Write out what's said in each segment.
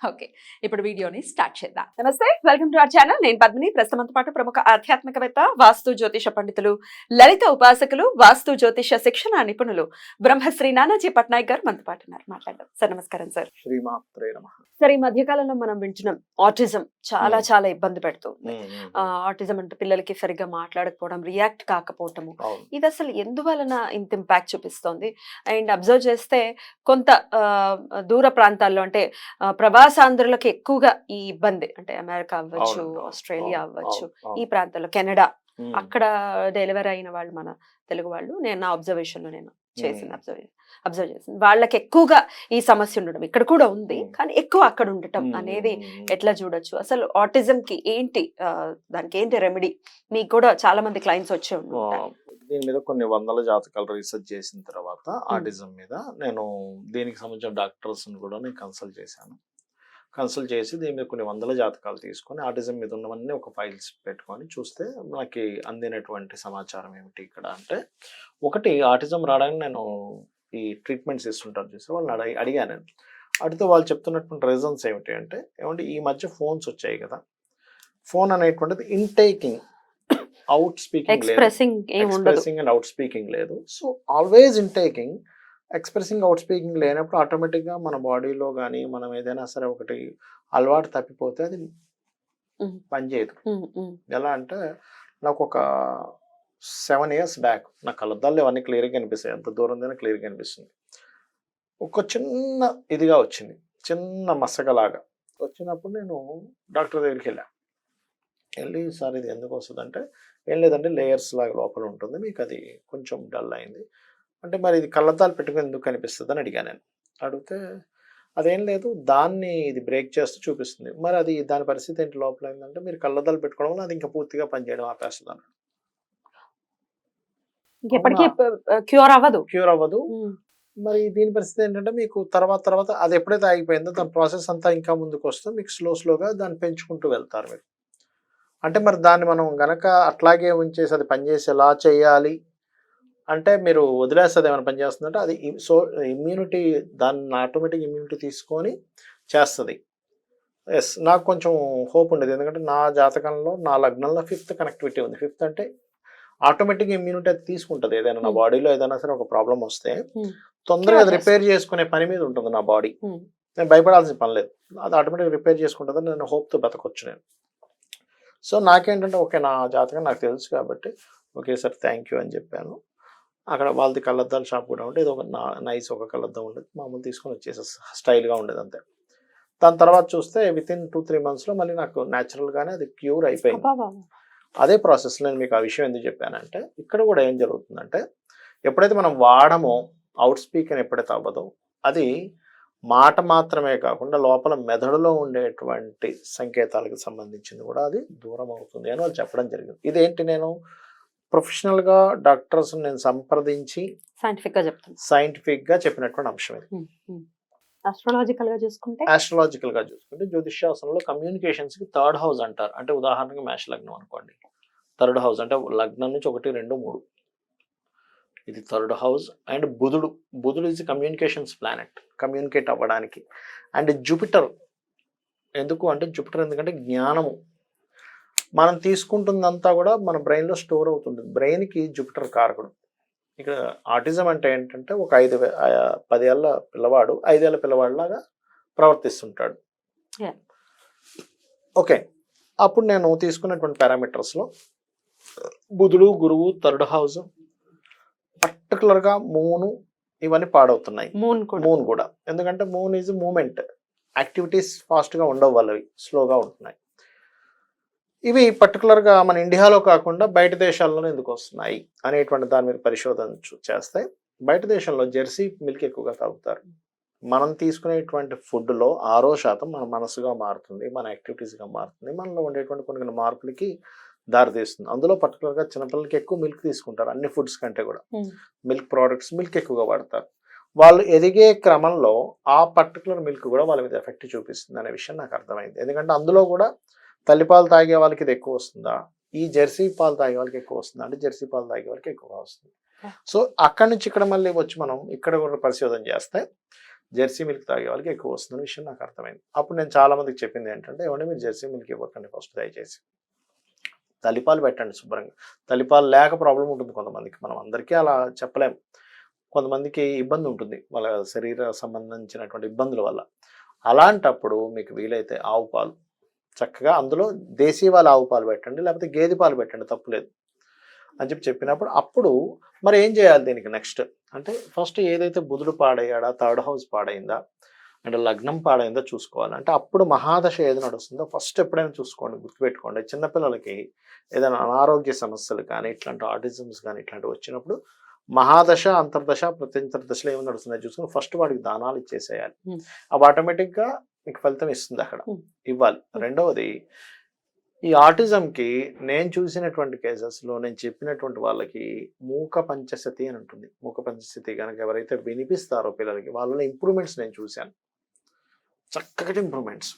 Okay ఇప్పుడు వీడియోని start చేద్దాం. నమస్తే వెల్కమ్ టు అవర్ ఛానల్. నేను పద్మిని. ప్రస్తుతంతో పాటు ప్రముఖ ఆధ్యాత్మికవేత్త వాస్తు జ్యోతిష పండితులు లలిత ఉపాసకులు వాస్తు జ్యోతిష శిక్షణ నిపుణులు బ్రహ్మశ్రీ నానాజీ పట్నాయక్ గారు మనతో పాటు ఉన్నారు. మాట్లాడదాం. సార్ నమస్కారం సార్. సార్ ఈ మధ్యకాలంలో మనం వింటున్నాం ఆటిజం చాలా. చాలా ఇబ్బంది పెడుతుంది ఆటిజం అంటే పిల్లలకి సరిగ్గా మాట్లాడకపోవడం రియాక్ట్ కాకపోవటము. ఇది అసలు ఎందువలన ఇంత ఇంపాక్ట్ చూపిస్తోంది? అండ్ అబ్జర్వ్ చేస్తే కొంత దూర ప్రాంతాల్లో అంటే ఆ, ప్రవాసాంధ్రులకు ఎక్కువగా ఈ ఇబ్బంది. అంటే అమెరికా అవ్వచ్చు ఆస్ట్రేలియా అవ్వచ్చు ఈ ప్రాంతాల్లో కెనడా అక్కడ డెలివరీ అయిన వాళ్ళు మన తెలుగు వాళ్ళు నేను నా అబ్జర్వేషన్లో నేను చేసిన ఉమ్, అబ్జర్వ్ అబ్జర్వ్ చేసింది. వాళ్ళకి ఎక్కువగా ఈ సమస్య ఉండడం ఇక్కడ కూడా ఉంది. కానీ ఎక్కువ అక్కడ ఉండటం అనేది. ఎట్లా చూడొచ్చు? అసలు ఆటిజం కి ఏంటి దానికి ఏంటి రెమెడీ? మీకు కూడా చాలా మంది క్లయింట్స్ వచ్చి ఉంటారు. దీని మీద కొన్ని వందల జాతకాలు రీసెర్చ్ చేసిన తర్వాత ఆటిజం మీద నేను దీనికి సంబంధించిన డాక్టర్స్ కూడా నేను కన్సల్ట్ చేశాను. కన్సల్ట్ చేసి దీని మీద కొన్ని వందల జాతకాలు తీసుకొని ఆటిజం మీద ఉన్నవన్నీ ఒక ఫైల్స్ పెట్టుకొని చూస్తే మనకి అందినటువంటి సమాచారం ఏమిటి ఇక్కడ అంటే ఒకటి ఆటిజం రావడానికి నేను ఈ ట్రీట్మెంట్స్ ఇస్తుంటారు చూసి వాళ్ళని అడిగి అడిగాను. అడిగితే వాళ్ళు చెప్తున్నటువంటి రీజన్స్ ఏమిటి అంటే ఏమంటే ఈ మధ్య ఫోన్స్ వచ్చాయి కదా. ఫోన్ అనేటువంటిది intaking out speaking expressing and out speaking లేదు. So always in taking expressing out speaking లేనప్పుడు ఆటోమేటిక్గా మన బాడీలో కానీ మనం ఏదైనా సరే ఒకటి అలవాటు తప్పిపోతే అది. పనిచేయదు ఎలా అంటే నాకు ఒక సెవెన్ ఇయర్స్ బ్యాక్ నా కళ్ళద్దాలు ఇవన్నీ క్లియర్గా కనిపిస్తాయి. ఎంత దూరం ఉందైనా క్లియర్గా కనిపిస్తుంది. ఒక చిన్న ఇదిగా వచ్చింది. చిన్న మసకలాగా వచ్చినప్పుడు నేను డాక్టర్ దగ్గరికి వెళ్ళా. వెళ్ళి సార్ ఇది ఎందుకు వస్తుంది అంటే ఏం లేదంటే లేయర్స్ లాగా లోపల ఉంటుంది. మీకు అది కొంచెం డల్ అయింది. అంటే మరి ఇది కళ్ళద్దాలు పెట్టుకుని ఎందుకు కనిపిస్తుంది అని అడిగాను నేను. అడిగితే అదేం లేదు దాన్ని ఇది బ్రేక్ చేస్తూ చూపిస్తుంది. మరి అది దాని పరిస్థితి ఏంటి? లోపల ఏంటంటే మీరు కళ్ళద్దాలు పెట్టుకోవడం వల్ల అది ఇంకా పూర్తిగా పనిచేయడం ఆపేస్తుంది అన్నాడు ఇంకెప్పటికీ క్యూర్ అవ్వదు. క్యూర్ అవ్వదు. మరి దీని పరిస్థితి ఏంటంటే మీకు తర్వాత తర్వాత అది ఎప్పుడైతే ఆగిపోయిందో దాని ప్రాసెస్ అంతా ఇంకా ముందుకు వస్తే మీకు స్లో స్లోగా దాన్ని పెంచుకుంటూ వెళ్తారు మీరు. అంటే మరి దాన్ని మనం గనక అట్లాగే ఉంచేసి అది పనిచేసేలా చేయాలి అంటే మీరు వదిలేస్తుంది ఏమైనా పనిచేస్తుందంటే అది ఇమ్- సో ఇమ్యూనిటీ దాన్ని ఆటోమేటిక్ ఇమ్యూనిటీ తీసుకొని చేస్తుంది. ఎస్ నాకు కొంచెం హోప్ ఉండేది. ఎందుకంటే నా జాతకంలో నా లగ్నంలో ఫిఫ్త్ కనెక్టివిటీ ఉంది. ఫిఫ్త్ అంటే ఆటోమేటిక్ ఇమ్యూనిటీ అది తీసుకుంటుంది. ఏదైనా నా Hmm. బాడీలో ఏదైనా సరే ఒక ప్రాబ్లం వస్తే Hmm. తొందరగా అది రిపేర్ చేసుకునే పని మీద ఉంటుంది నా బాడీ Hmm. నేను భయపడాల్సిన పని లేదు. అది ఆటోమేటిక్ రిపేర్ చేసుకుంటుంది నేను హోప్తో బతకొచ్చు నేను. సో నాకేంటంటే ఓకే నా జాతకం నాకు తెలుసు కాబట్టి ఓకే సార్ థ్యాంక్ యూ అని చెప్పాను. అక్కడ వాళ్ళది కళ్ళద్దాల షాప్ కూడా ఉంటే ఇది ఒక నైస్ ఒక కళ్ళద్దం ఉండేది. మామూలు తీసుకొని వచ్చేసి స్టైల్గా ఉండేది అంతే. దాని తర్వాత చూస్తే విత్ ఇన్ టూ త్రీ మంత్స్లో మళ్ళీ నాకు న్యాచురల్గానే అది క్యూర్ అయిపోయింది. అదే ప్రాసెస్ నేను మీకు ఆ విషయం ఎందుకు చెప్పానంటే ఇక్కడ కూడా ఏం జరుగుతుందంటే ఎప్పుడైతే మనం వాడమో అవుట్ స్పీక్ అని ఎప్పుడైతే అవ్వదో అది మాట మాత్రమే కాకుండా లోపల మెదడులో ఉండేటువంటి సంకేతాలకు సంబంధించింది కూడా అది దూరం అవుతుంది అని వాళ్ళు చెప్పడం జరిగింది. ఇదేంటి నేను ప్రొఫెషనల్గా డాక్టర్స్ నేను సంప్రదించి సైంటిఫిక్గా చెప్తాను. సైంటిఫిక్గా చెప్పినటువంటి అంశం ఇది. అస్ట్రాలజికల్గా చూసుకుంటే? ఆస్ట్రలాజికల్గా చూసుకుంటే కమ్యూనికేషన్స్కి థర్డ్ హౌస్ అంటారు. అంటే ఉదాహరణకి మేష లగ్నం అనుకోండి. థర్డ్ హౌస్ అంటే లగ్నం నుంచి ఒకటి రెండు మూడు. ఇది థర్డ్ హౌస్ అండ్ బుధుడు. బుధుడు ఇస్ కమ్యూనికేషన్స్ ప్లానెట్. కమ్యూనికేట్ అవ్వడానికి. And Jupiter. ఎందుకు అంటే జూపిటర్ ఎందుకంటే జ్ఞానము. మనం తీసుకుంటుందంతా కూడా మన బ్రెయిన్లో స్టోర్ అవుతుంది బ్రెయిన్కి జూపిటర్ కారకుడు. ఇక్కడ ఆటిజం అంటే ఏంటంటే ఒక ఐదు పదేళ్ళ పిల్లవాడు ఐదేళ్ళ పిల్లవాడిలాగా ప్రవర్తిస్తుంటాడు. ఓకే. అప్పుడు నేను తీసుకున్నటువంటి పారామీటర్స్లో బుధుడు గురువు థర్డ్ హౌస్ పర్టికులర్గా మూను ఇవన్నీ పాడవుతున్నాయి. మూన్ మూన్ కూడా. ఎందుకంటే మూన్ ఈజ్ మూమెంట్. యాక్టివిటీస్ ఫాస్ట్గా ఉండవు వాళ్ళవి. స్లోగా ఉంటున్నాయి. ఇవి పర్టికులర్గా మన ఇండియాలో కాకుండా బయట దేశాల్లోనే ఎందుకు వస్తున్నాయి అనేటువంటి దాని మీద పరిశోధన చేస్తే బయట దేశంలో జెర్సీ మిల్క్ ఎక్కువగా తాగుతారు. మనం తీసుకునేటువంటి ఫుడ్లో ఆరో శాతం మన మనసుగా మారుతుంది మన యాక్టివిటీస్గా మారుతుంది మనలో ఉండేటువంటి కొన్ని కొన్ని మార్పులకి దారితీస్తుంది. అందులో పర్టికులర్గా చిన్నపిల్లలకి ఎక్కువ మిల్క్ తీసుకుంటారు అన్ని ఫుడ్స్ కంటే కూడా. మిల్క్ ప్రోడక్ట్స్ మిల్క్ ఎక్కువగా వాడతారు. వాళ్ళు ఎదిగే క్రమంలో ఆ పర్టికులర్ మిల్క్ కూడా వాళ్ళ మీద ఎఫెక్ట్ చూపిస్తుంది అనే విషయం నాకు అర్థమైంది. ఎందుకంటే అందులో కూడా తల్లిపాలు తాగే వాళ్ళకి ఇది ఎక్కువ వస్తుందా? ఈ జెర్సీ పాలు తాగే వాళ్ళకి ఎక్కువ వస్తుందా? అంటే జెర్సీ పాలు తాగే వాళ్ళకి ఎక్కువ వస్తుంది. సో అక్కడి నుంచి ఇక్కడ మళ్ళీ వచ్చి మనం ఇక్కడ కూడా పరిశోధన చేస్తే జెర్సీ మిల్క్ తాగే వాళ్ళకి ఎక్కువ వస్తుందనే విషయం నాకు అర్థమైంది. అప్పుడు నేను చాలా మందికి చెప్పింది ఏంటంటే ఏమంటే మీరు జెర్సీ మిల్క్ ఇవ్వకండి ఫస్ట్ దయచేసి. తల్లిపాలు పెట్టండి శుభ్రంగా. తల్లిపాలు లేక ప్రాబ్లం ఉంటుంది కొంతమందికి. మనం అందరికీ అలా చెప్పలేం. కొంతమందికి ఇబ్బంది ఉంటుంది వాళ్ళ శరీర సంబంధించినటువంటి ఇబ్బందుల వల్ల. అలాంటప్పుడు మీకు వీలైతే ఆవు పాలు చక్కగా అందులో దేశీ వాళ్ళ ఆవు పాలు పెట్టండి లేకపోతే గేదె పాలు పెట్టండి తప్పులేదు. అని చెప్పి చెప్పినప్పుడు అప్పుడు మరి ఏం చేయాలి దీనికి నెక్స్ట్ అంటే ఫస్ట్ ఏదైతే బుధుడు పాడయ్యాడా థర్డ్ హౌస్ పాడైందా అంటే లగ్నం పాడైందో చూసుకోవాలి. అంటే అప్పుడు మహాదశ ఏది నడుస్తుందో ఫస్ట్ ఎప్పుడైనా చూసుకోండి గుర్తుపెట్టుకోండి. చిన్నపిల్లలకి ఏదైనా అనారోగ్య సమస్యలు కానీ ఇట్లాంటి ఆటిజమ్స్ కానీ ఇట్లాంటివి వచ్చినప్పుడు మహాదశ అంతర్దశ ప్రత్యంతర దశలో ఏమి నడుస్తున్నాయి చూసుకుని ఫస్ట్ వాడికి దానాలు ఇచ్చేసేయాలి. అవి ఆటోమేటిక్గా మీకు ఫలితం ఇస్తుంది అక్కడ. ఇవ్వాలి. రెండవది ఈ ఆటిజంకి నేను చూసినటువంటి కేసెస్లో నేను చెప్పినటువంటి వాళ్ళకి మూక పంచశతి అని ఉంటుంది. మూక పంచశతి కనుక ఎవరైతే వినిపిస్తారో పిల్లలకి వాళ్ళలో ఇంప్రూవ్మెంట్స్ నేను చూశాను. చక్కటి ఇంప్రూవ్మెంట్స్.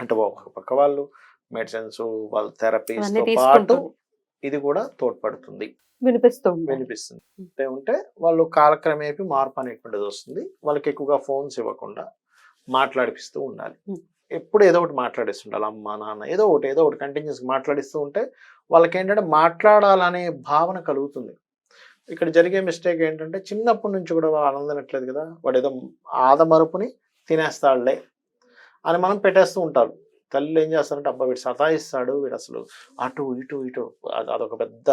అంటే ఒక పక్క వాళ్ళు మెడిసిన్స్ వాళ్ళ థెరపీస్ పాటు ఇది కూడా తోడ్పడుతుంది. వినిపిస్తూ ఉంటుంది వినిపిస్తుంది. అంటే ఉంటే వాళ్ళు కాలక్రమేపీ మార్పు అనేటువంటిది వస్తుంది. వాళ్ళకి ఎక్కువగా ఫోన్స్ ఇవ్వకుండా మాట్లాడిపిస్తూ ఉండాలి. ఎప్పుడు ఏదో ఒకటి మాట్లాడిస్తుండాలి అమ్మ నాన్న ఏదో ఒకటి ఏదో ఒకటి కంటిన్యూస్ మాట్లాడిస్తూ ఉంటే వాళ్ళకి ఏంటంటే మాట్లాడాలనే భావన కలుగుతుంది. ఇక్కడ జరిగే మిస్టేక్ ఏంటంటే చిన్నప్పటి నుంచి కూడా వాళ్ళు ఆనందనట్లేదు కదా. వాడు ఏదో ఆదమరుపుని తినేస్తాడులే అని మనం పెట్టేస్తూ ఉంటారు. తల్లి ఏం చేస్తారంటే అబ్బా వీడు సతాయిస్తాడు వీడు అసలు అటు ఇటు ఇటు అది- అదొక పెద్ద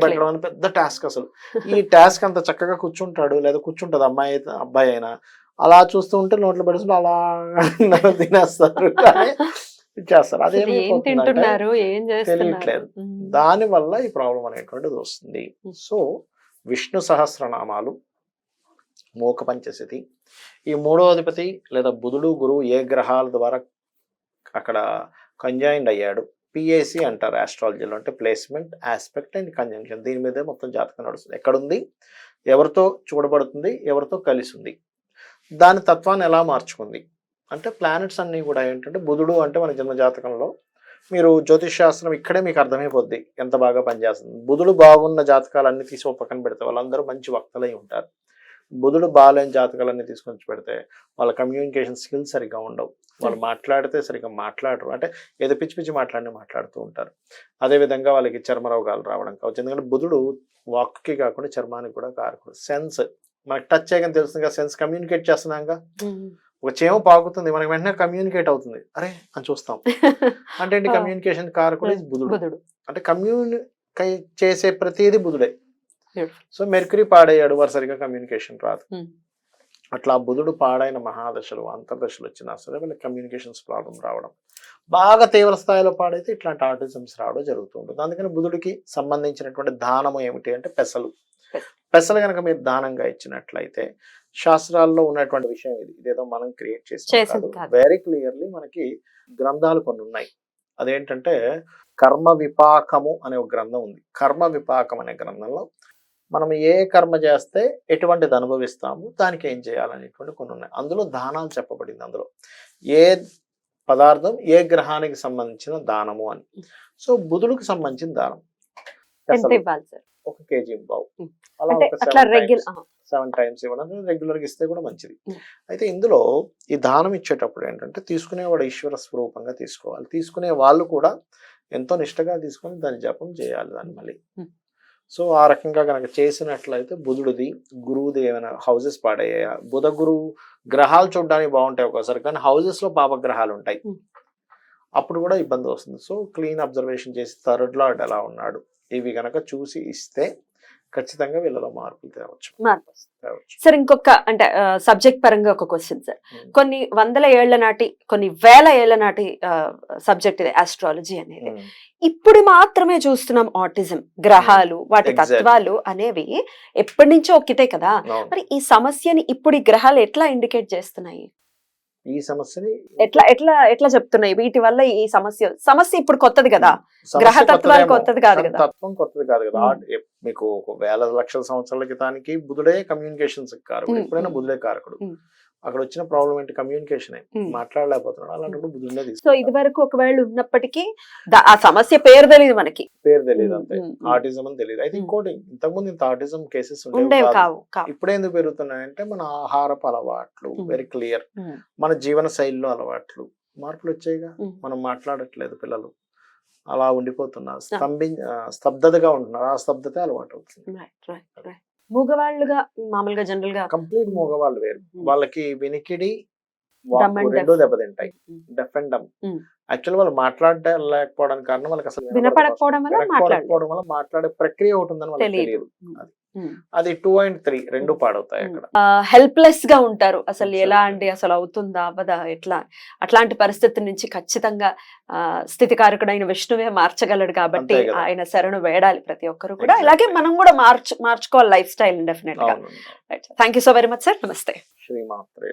పెట్టడం అని పెద్ద టాస్క్ అసలు. ఈ టాస్క్ అంత చక్కగా కూర్చుంటాడు లేదా కూర్చుంటది అమ్మాయి అయితే- అబ్బాయి అయినా. అలా చూస్తూ ఉంటే నోట్లో పెడుతుంటే అలా తినేస్తారు. చేస్తారు. అదే తెలియట్లేదు. దాని వల్ల ఈ ప్రాబ్లం అనేటువంటిది వస్తుంది. సో విష్ణు సహస్రనామాలు మూక పంచశతి. ఈ మూడో అధిపతి లేదా బుధుడు గురువు ఏ గ్రహాల ద్వారా అక్కడ కంజైండ్ అయ్యాడు? పిఏసి అంటారు ఆస్ట్రాలజీలో అంటే ప్లేస్మెంట్ ఆస్పెక్ట్ అండ్ కంజంక్షన్ దీని మీదే మొత్తం జాతకం నడుస్తుంది. ఎక్కడుంది? ఎవరితో చూడబడుతుంది? ఎవరితో కలిసి ఉంది దాని తత్వాన్ని ఎలా మార్చుకుంది? అంటే ప్లానెట్స్ అన్నీ కూడా ఏంటంటే బుధుడు అంటే మన జన్మ జాతకంలో మీరు జ్యోతిష్ శాస్త్రం ఇక్కడే మీకు అర్థమైపోద్ది ఎంత బాగా పనిచేస్తుంది. బుధుడు బాగున్న జాతకాలన్నీ తీసి పక్కన పెడితే వాళ్ళందరూ మంచి వక్తలై ఉంటారు. బుధుడు బాగాలేని జాతకాలన్నీ తీసుకొని పెడితే వాళ్ళ కమ్యూనికేషన్ స్కిల్స్ సరిగ్గా ఉండవు. వాళ్ళు మాట్లాడితే సరిగ్గా మాట్లాడరు. అంటే ఏదో పిచ్చి పిచ్చి మాట్లాడిన మాట్లాడుతూ ఉంటారు. అదే విధంగా వాళ్ళకి చర్మ రోగాలు రావడం కావచ్చు. ఎందుకంటే బుధుడు వాక్కి కాకుండా చర్మానికి కూడా కారకుడు. సెన్స్ మనకి టచ్ చేయగానే తెలుస్తుంది కదా సెన్స్ కమ్యూనికేట్ చేస్తున్నాగా. ఉమ్. ఒక చేమ పాకుతుంది మనకి వెంటనే కమ్యూనికేట్ అవుతుంది. అరే అని చూస్తాం. అంటే. కమ్యూనికేషన్ కారకుడు బుధుడు. అంటే కమ్యూనికై చేసే ప్రతిదీ బుధుడే. సో మెర్క్యూరీ పాడయ్యాడు వారు సరిగా కమ్యూనికేషన్ రాదు. Hmm. అట్లా బుధుడు పాడైన మహాదశలు అంతర్దశలు వచ్చినా సరే వాళ్ళకి కమ్యూనికేషన్స్ ప్రాబ్లం రావడం. బాగా తీవ్ర స్థాయిలో పాడైతే ఇట్లాంటి ఆటిజమ్స్ రావడం జరుగుతూ ఉంటుంది. అందుకని బుధుడికి సంబంధించినటువంటి దానము ఏమిటి అంటే పెసలు. పెసలు. కనుక మీరు దానంగా ఇచ్చినట్లయితే శాస్త్రాల్లో ఉన్నటువంటి విషయం ఇది. ఇదేదో మనం క్రియేట్ చేసి. వెరీ క్లియర్లీ మనకి గ్రంథాలు కొన్ని ఉన్నాయి. అదేంటంటే కర్మ విపాకము అనే ఒక గ్రంథం ఉంది. కర్మ విపాకం అనే గ్రంథంలో మనం ఏ కర్మ చేస్తే ఎటువంటిది అనుభవిస్తాము దానికి ఏం చేయాలనేటువంటి కొన్ని ఉన్నాయి. అందులో దానాలు చెప్పబడింది అందులో. ఏ పదార్థం ఏ గ్రహానికి సంబంధించిన దానము అని. సో బుధుడికి సంబంధించిన దానం. ఒక కేజీ బావు. అలా సెవెన్ టైమ్స్ ఇవ్వడం రెగ్యులర్గా ఇస్తే కూడా మంచిది. అయితే ఇందులో ఈ దానం ఇచ్చేటప్పుడు ఏంటంటే తీసుకునేవాడు ఈశ్వర స్వరూపంగా తీసుకోవాలి. తీసుకునే వాళ్ళు కూడా ఎంతో నిష్టగా తీసుకొని దాని జపం చేయాలి దాన్ని మళ్ళీ. సో ఆ రకంగా కనుక చేసినట్లయితే బుధుడిది గురువుది ఏమైనా హౌసెస్ పాడయ్యాయా? బుధ గురువు గ్రహాలు చూడడానికి బాగుంటాయి ఒక్కోసారి కానీ హౌసెస్లో పాపగ్రహాలు ఉంటాయి. అప్పుడు కూడా ఇబ్బంది వస్తుంది. సో క్లీన్ అబ్జర్వేషన్ చేసి థర్డ్ లార్డ్ ఎలా ఉన్నాడు? ఇవి గనక చూసి ఇస్తే ఖచ్చితంగా వీళ్ళలో మార్పులు తేవచ్చు మార్పు సార్ ఇంకొక అంటే సబ్జెక్ట్ పరంగా ఒక క్వశ్చన్ సార్. కొన్ని వందల ఏళ్ళ నాటి కొన్ని వేల ఏళ్ళ నాటి సబ్జెక్ట్ ఇది ఆస్ట్రాలజీ అనేది. ఇప్పుడు మాత్రమే చూస్తున్నాం ఆటిజం గ్రహాలు వాటి. తత్వాలు అనేవి ఎప్పటి నుంచో ఒక్కితే కదా. మరి ఈ సమస్యని ఇప్పుడు ఈ గ్రహాలు ఎట్లా ఇండికేట్ చేస్తున్నాయి ఈ సమస్యని ఎట్లా ఎట్లా ఎట్లా చెప్తున్నాయి? వీటి వల్ల ఈ సమస్య సమస్య ఇప్పుడు కొత్తది కదా? సమస్య గ్రహ తత్వాలు కొత్తదేమో, కొత్తది కాదు కదా. తత్వం కొత్తది కాదు కదా. మీకు ఒక వేల లక్షల సంవత్సరాల క్రితానికి బుధుడే కమ్యూనికేషన్స్ కారకుడు. ఎప్పుడైనా. బుధుడే కారకుడు. అక్కడ వచ్చిన ప్రాబ్లం ఏంటి? కమ్యూనికేషన్. మాట్లాడలేకపోతున్నాడు. అలాంటప్పుడు బుధుడే సో ఇది వరకు ఒకవేళ ఉన్నప్పటికీ ఆ సమస్య పేరు తెలియదు మనకి. పేరు తెలియదు అంతే. ఆటిజం అని తెలియదు అయితే. ఇంకోటి ఇంతకుముందు ఇంత ఆటిజం కేసెస్ ఉండేవి కావు ఇప్పుడు ఎందుకు పెరుగుతున్నాయంటే మన ఆహారపు అలవాట్లు. వెరీ క్లియర్ ఉమ్, మన జీవన శైలిలో అలవాట్లు మార్పులు వచ్చాయిగా. మనం మాట్లాడట్లేదు పిల్లలు. అలా ఉండిపోతున్నారు స్తంభి స్తబ్దతగా ఉంటున్నారు. ఆ స్తబ్దత అలవాటు అవుతుంది మూగవాళ్ళుగా మామూలుగా జనరల్గా కంప్లీట్ మగవాళ్ళు వేరు. వాళ్ళకి వినికిడి రెండో. దెబ్బతింటాయి. ఉమ్. Deaf and dumb. యాక్చువల్ వాళ్ళు మాట్లాడలేకపోవడానికి కారణం వాళ్ళకి అసలు వినపడకపోవడం వల్ల మాట్లాడే ప్రక్రియ ఒకటి ఉందని వాళ్ళకి తెలియదు. అది. ఉమ్. అది టూ అండ్ త్రీ రెండు పాడవుతాయి అక్కడ హెల్ప్లెస్గా ఉంటారు అసలు. ఎలా అండి అసలు అవుతుందా అవ్వదా ఎట్లా అట్లాంటి పరిస్థితి నుంచి ఖచ్చితంగా స్థితికారకుడైన విష్ణువే మార్చగలడు కాబట్టి. ఆయన శరణు వేడాలి ప్రతి ఒక్కరు కూడా. ఇలాగే మనం కూడా మార్చు మార్చుకోవాలి లైఫ్ స్టైల్ డెఫినెట్గా thank you so very much sir నమస్తే శ్రీమాత్రే.